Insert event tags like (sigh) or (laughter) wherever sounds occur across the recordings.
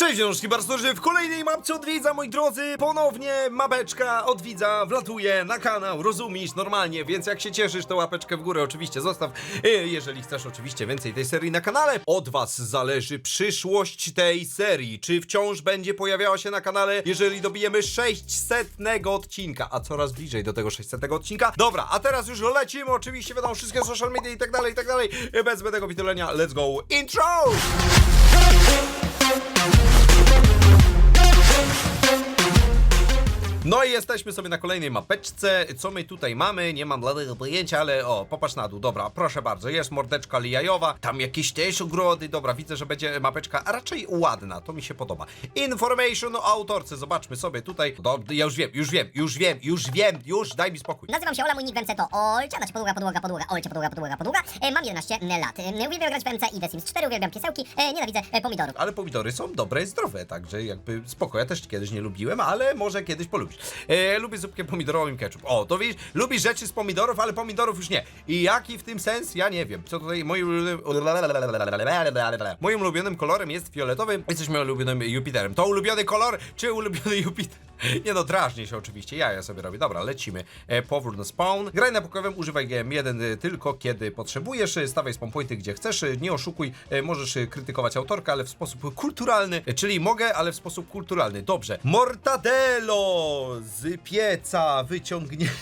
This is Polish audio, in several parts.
Cześć, książki Barstorzy, w kolejnej mapce odwiedza, moi drodzy, ponownie mapeczka odwiedza, wlatuje na kanał, rozumiesz, normalnie, więc jak się cieszysz, to łapeczkę w górę oczywiście zostaw, e, jeżeli chcesz oczywiście więcej tej serii na kanale. Od was zależy przyszłość tej serii, czy wciąż będzie pojawiała się na kanale, jeżeli dobijemy 600 odcinka, a coraz bliżej do tego 600 odcinka. Dobra, a teraz już lecimy, oczywiście wiadomo, wszystkie social media i tak dalej, i tak dalej, bez zbędnego pitolenia, let's go, intro! No i jesteśmy sobie na kolejnej mapeczce. Co my tutaj mamy? Nie mam bladego pojęcia, ale o, popatrz na dół. Dobra, proszę bardzo, jest mordeczka lijajowa, tam jakieś też ogrody. Dobra, widzę, że będzie mapeczka raczej ładna, to mi się podoba. Information o autorce, zobaczmy sobie tutaj. Do, ja już wiem, już wiem, już wiem, już wiem, już daj mi spokój. Nazywam się Ola, mój nick w MC to Olcia, znaczy podłoga, podłoga, podłoga, Olcia, podłoga, podłoga, podłoga. E, mam 11 lat. E, uwielbiam grać w MC i The Sims 4, uwielbiam piesełki, e, nienawidzę e, pomidorów. Ale pomidory są dobre i zdrowe, także jakby spoko. Ja też kiedyś nie lubiłem, ale może kiedyś polubisz. E, lubię zupkę pomidorową i ketchup. O, to widzisz, lubisz rzeczy z pomidorów, ale pomidorów już nie. I jaki w tym sens? Ja nie wiem. Co tutaj moim ulubionym... Moim ulubionym kolorem jest fioletowy. Jesteśmy ulubionym Jupiterem. To ulubiony kolor, czy ulubiony Jupiter? (laughs) Nie no, drażnie się oczywiście, ja ja sobie robię. Dobra, lecimy. E, powrót na spawn. Graj na pokojowym, używaj GM1 y, tylko kiedy potrzebujesz. y, Stawiaj spawn pointy gdzie chcesz. y, Nie oszukuj, e, możesz krytykować autorkę, ale w sposób kulturalny. E, Czyli mogę, ale w sposób kulturalny. Dobrze. Mortadelo z pieca wyciągnie. (laughs)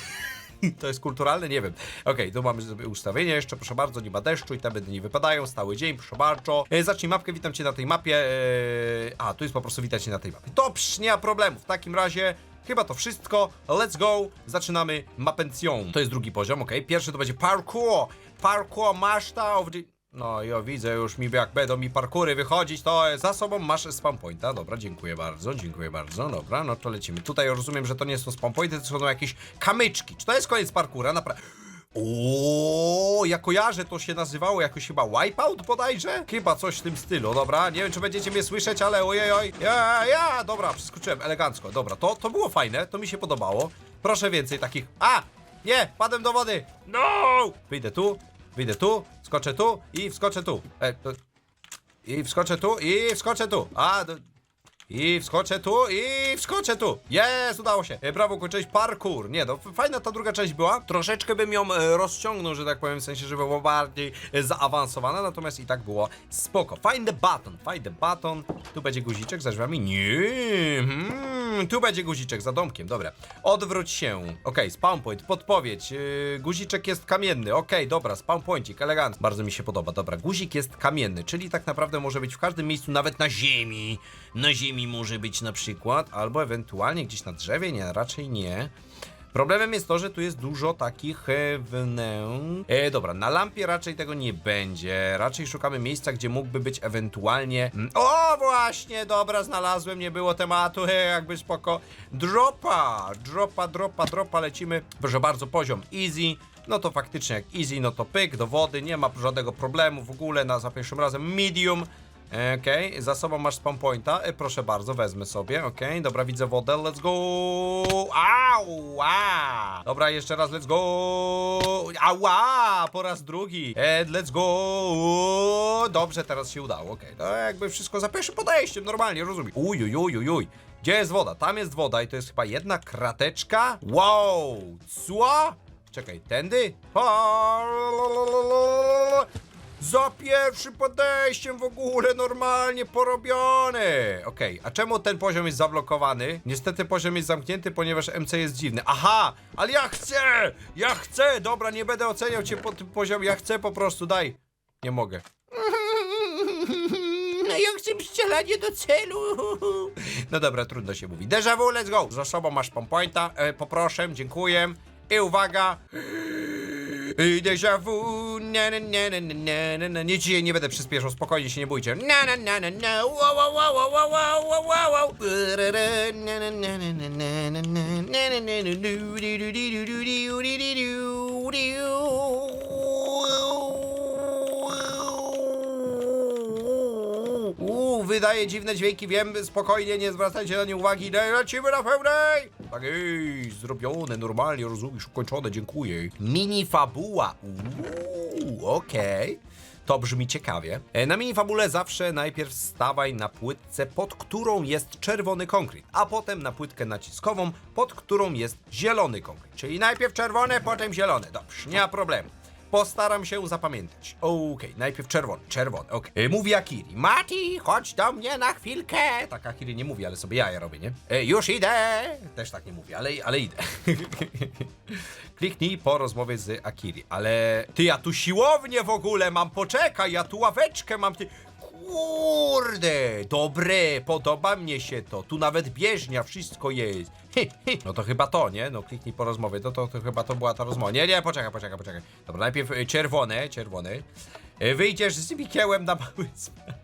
(laughs) To jest kulturalne? Nie wiem. Okej, tu mamy sobie ustawienie jeszcze, proszę bardzo, nie ma deszczu i te nie wypadają, stały dzień, proszę bardzo. E, zacznij mapkę, witam cię na tej mapie. E, a, tu jest po prostu widać cię na tej mapie. Dobrze, nie ma problemu. W takim razie chyba to wszystko. Let's go. Zaczynamy mapencją. To jest drugi poziom, okej. Pierwszy to będzie parkour. Parkour master of. No, ja widzę już mi, jak będą mi parkury wychodzić, to za sobą masz spam pointa. Dobra, dziękuję bardzo, dziękuję bardzo. Dobra, no to lecimy. Tutaj rozumiem, że to nie są spam pointy, to są jakieś kamyczki. Czy to jest koniec parkura? Naprawdę. O, ja kojarzę, to się nazywało jakoś chyba Wipeout bodajże? Chyba coś w tym stylu, dobra. Nie wiem, czy będziecie mnie słyszeć, ale ojej, oj. Ja, ja, dobra, przeskoczyłem elegancko. Dobra, to, to było fajne, to mi się podobało. Proszę więcej takich. A! Nie, padłem do wody! No! Wyjdę tu, wyjdę tu, skoczę tu i wskoczę tu. E, to... I wskoczę tu, i wskoczę tu. A, do... I wskoczę tu, i wskoczę tu. Jest, udało się. E, Brawo, parkour. Nie, no fajna ta druga część była. Troszeczkę bym ją e, rozciągnął, że tak powiem, w sensie, żeby była bardziej e, zaawansowana, natomiast i tak było spoko. Find the button, find the button. Tu będzie guziczek za drzwiami. Nie, hmm, tu będzie guziczek za domkiem, dobra. Odwróć się. Okej, spawn point, podpowiedź. Yy, guziczek jest kamienny. Okej, dobra, spawn pointik, elegancko. Bardzo mi się podoba. Dobra, guzik jest kamienny, czyli tak naprawdę może być w każdym miejscu, nawet na ziemi. Na ziemi może być na przykład, albo ewentualnie gdzieś na drzewie, nie, raczej nie. Problemem jest to, że tu jest dużo takich e, wnę... E, dobra, na lampie raczej tego nie będzie. Raczej szukamy miejsca, gdzie mógłby być ewentualnie... Mm, O, właśnie, dobra, znalazłem, nie było tematu, he, (laughs) jakby spoko. Dropa, dropa, dropa, dropa, lecimy. Proszę bardzo, poziom easy. No to faktycznie jak easy, no to pyk, do wody, nie ma żadnego problemu w ogóle, na za pierwszym razem medium. Okej, za sobą masz spawn pointa. E, proszę bardzo, wezmę sobie. Okej, dobra, widzę wodę. Let's go! Ała! Dobra, jeszcze raz, let's go! Ała! Po raz drugi. E, let's go! Dobrze, teraz się udało. Okej, no jakby wszystko za pierwszym podejściem, normalnie, rozumiem. Uj, uj, uj, uj. Gdzie jest woda? Tam jest woda i to jest chyba jedna krateczka. Wow! Co? Czekaj, tędy? Za pierwszym podejściem w ogóle normalnie porobiony. Okej, a czemu ten poziom jest zablokowany? Niestety poziom jest zamknięty, ponieważ MC jest dziwny. Aha, ale ja chcę! Ja chcę! Dobra, nie będę oceniał cię po tym poziomie, ja chcę po prostu, daj. Nie mogę. No ja chcę strzelanie do celu. (laughs) No dobra, trudno się mówi. Déjà vu, let's go. Za sobą masz pompointa, e, poproszę, dziękuję. I uwaga. I Déjà vu, na na na na na na na Nie, dzisiaj nie będę przyspieszał, spokojnie się nie bójcie. Na na na na na, wow wow wow wow wow wow wow wow na na na na na na na na na na na na du, du, du, du, du, wydaje dziwne dźwięki, wiem, spokojnie, nie zwracajcie na nie uwagi, lecimy na pełnej! Tak jest, zrobione, normalnie, rozumiesz, ukończone, dziękuję. Mini fabuła, uuu, okej. To brzmi ciekawie. E, Na minifabule zawsze najpierw stawaj na płytce, pod którą jest czerwony konkret, a potem na płytkę naciskową, pod którą jest zielony konkret. Czyli najpierw czerwone, potem zielone. Dobrze, nie ma problemu. Postaram się zapamiętać. Okej, najpierw czerwony, czerwony, okej. E, Mówi Akiri. Mati, chodź do mnie na chwilkę. Tak Akiri nie mówi, ale sobie ja je robię, nie? E, już idę. Też tak nie mówi, ale, ale idę. (laughs) Kliknij po rozmowie z Akiri. Ale ty, ja tu siłownię w ogóle mam, poczekaj, ja tu ławeczkę mam, ty... Kurde, dobre, podoba mnie się to. Tu nawet bieżnia, wszystko jest. No to chyba to, nie? No kliknij po rozmowie, to, to, to chyba to była ta rozmowa. Nie, nie, poczekaj, poczekaj, poczekaj. Dobra, najpierw y, czerwone, czerwony. Y, Wyjdziesz z Mikiełem na mały spacer.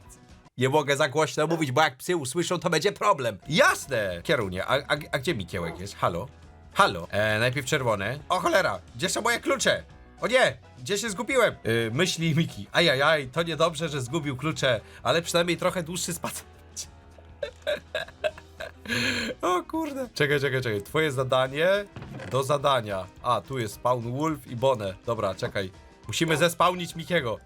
Nie mogę za głośno mówić, bo jak psy usłyszą, to będzie problem. Jasne! Kierunie, a, a, a gdzie Mikiełek jest? Halo? Halo? E, najpierw czerwone. O cholera, gdzie są moje klucze? O nie, gdzie się zgubiłem? Yy, myśli Miki. Ajajaj, to niedobrze, że zgubił klucze, ale przynajmniej trochę dłuższy spacer. (laughs) o kurde. Czekaj, czekaj, czekaj. Twoje zadanie do zadania. A, tu jest Spawn Wolf i Bonę. Dobra, czekaj. Musimy zespałnić Mikiego.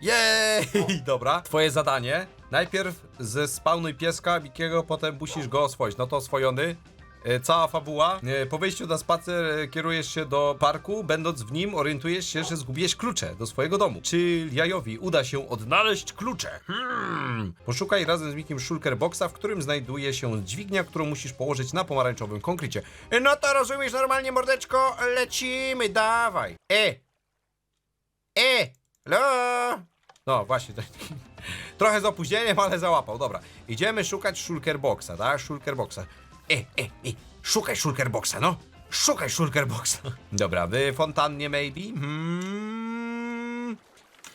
Jej! (laughs) Dobra. Twoje zadanie. Najpierw ze spawnuj pieska Mikiego, potem musisz go oswoić. No to oswojony. E, Cała fabuła. E, Po wyjściu na spacer e, kierujesz się do parku, będąc w nim orientujesz się, że zgubiłeś klucze do swojego domu. Czy Jajowi uda się odnaleźć klucze? Hmm. Poszukaj razem z Mikiem Shulker Boxa, w którym znajduje się dźwignia, którą musisz położyć na pomarańczowym konkrecie. No to rozumiesz normalnie, mordeczko? Lecimy, dawaj. E! E! Lo! No właśnie, (laughs) trochę z opóźnieniem, ale załapał. Dobra, idziemy szukać Shulkerboxa, tak? Shulkerboxa. E, e, e, szukaj Shulkerboxa, no! Szukaj Shulkerboxa. Dobra, w fontannie maybe? Hmm...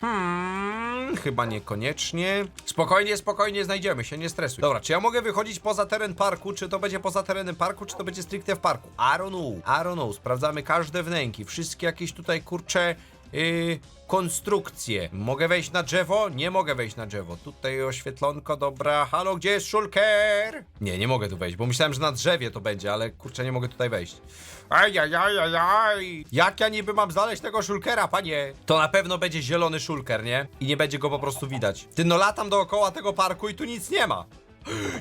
Hmm, chyba niekoniecznie. Spokojnie, spokojnie, znajdziemy się, nie stresuj. Dobra, czy ja mogę wychodzić poza teren parku? Czy to będzie poza terenem parku, czy to będzie stricte w parku? I don't know, I don't know. Sprawdzamy każde wnęki, wszystkie jakieś tutaj, kurcze, yy, konstrukcje. Mogę wejść na drzewo? Nie mogę wejść na drzewo. Tutaj oświetlonko, dobra. Halo, gdzie jest Shulker? Nie, nie mogę tu wejść, bo myślałem, że na drzewie to będzie, ale kurczę, nie mogę tutaj wejść. Ajajajajaj! Jak ja niby mam znaleźć tego Shulkera, panie? To na pewno będzie zielony Shulker, nie? I nie będzie go po prostu widać. Ty no latam dookoła tego parku i tu nic nie ma.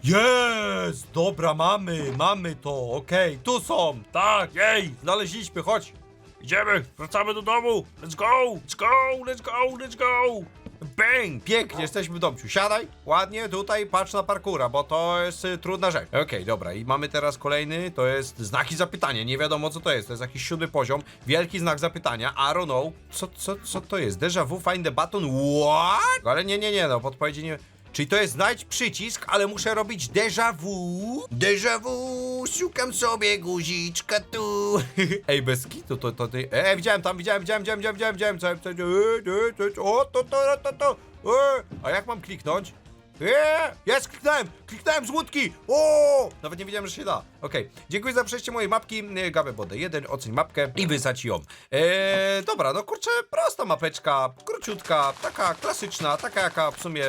Jest! Dobra, mamy, mamy to, okej, tu są, tak, jej, znaleźliśmy, chodź. Idziemy, wracamy do domu, let's go, let's go, let's go, let's go. Bang! Pięknie, jesteśmy w domciu. Siadaj, ładnie, tutaj patrz na parkura, bo to jest y, trudna rzecz. Okej, dobra, i mamy teraz kolejny, to jest znaki zapytania, nie wiadomo co to jest, to jest jakiś siódmy poziom, wielki znak zapytania, I don't know. Co, co, co to jest? Deja vu, find the button, what? Ale nie, nie, nie, no, podpowiedzi nie... Czyli to jest znajdź przycisk, ale muszę robić déjà vu. Déjà vu, szukam sobie guziczka tu. Ej, bez kitu, to, to ty... Ej, widziałem tam, widziałem, widziałem, widziałem, widziałem, widziałem, widziałem, co, co, e, e, e, o, to, to, to, to, e, a jak mam kliknąć? Eee, jest, kliknąłem, kliknąłem z łódki, o, nawet nie wiedziałem, że się da. Okej, dziękuję za przejście mojej mapki, e, Gawę Bodę 1, oceń mapkę i wysać ją. Eee, dobra, no kurczę, prosta mapeczka, króciutka, taka klasyczna, taka jaka w sumie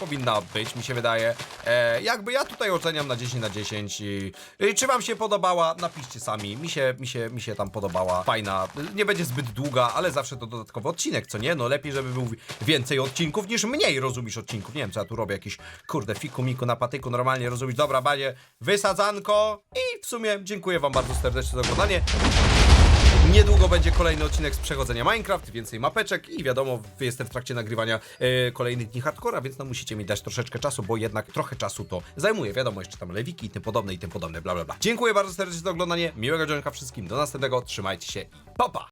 powinna być, mi się wydaje. Eee, jakby ja tutaj oceniam na 10 na 10. I, i, czy wam się podobała? Napiszcie sami, mi się, mi się, mi się tam podobała, fajna, nie będzie zbyt długa, ale zawsze to dodatkowy odcinek, co nie? No lepiej, żeby był więcej odcinków niż mniej, rozumiesz, odcinków. Nie wiem, co ja tu robię, jakiś, kurde, fiku miku na patyku, normalnie rozumieć. Dobra, banie, wysadzanko i w sumie dziękuję wam bardzo serdecznie za oglądanie. Niedługo będzie kolejny odcinek z przechodzenia Minecraft, więcej mapeczek i wiadomo, jestem w trakcie nagrywania e, kolejnych dni hardcora, więc no musicie mi dać troszeczkę czasu, bo jednak trochę czasu to zajmuje. Wiadomo, jeszcze tam lewiki i tym podobne i tym podobne, bla bla bla. Dziękuję bardzo serdecznie za oglądanie, miłego dzionka wszystkim, do następnego, trzymajcie się i popa!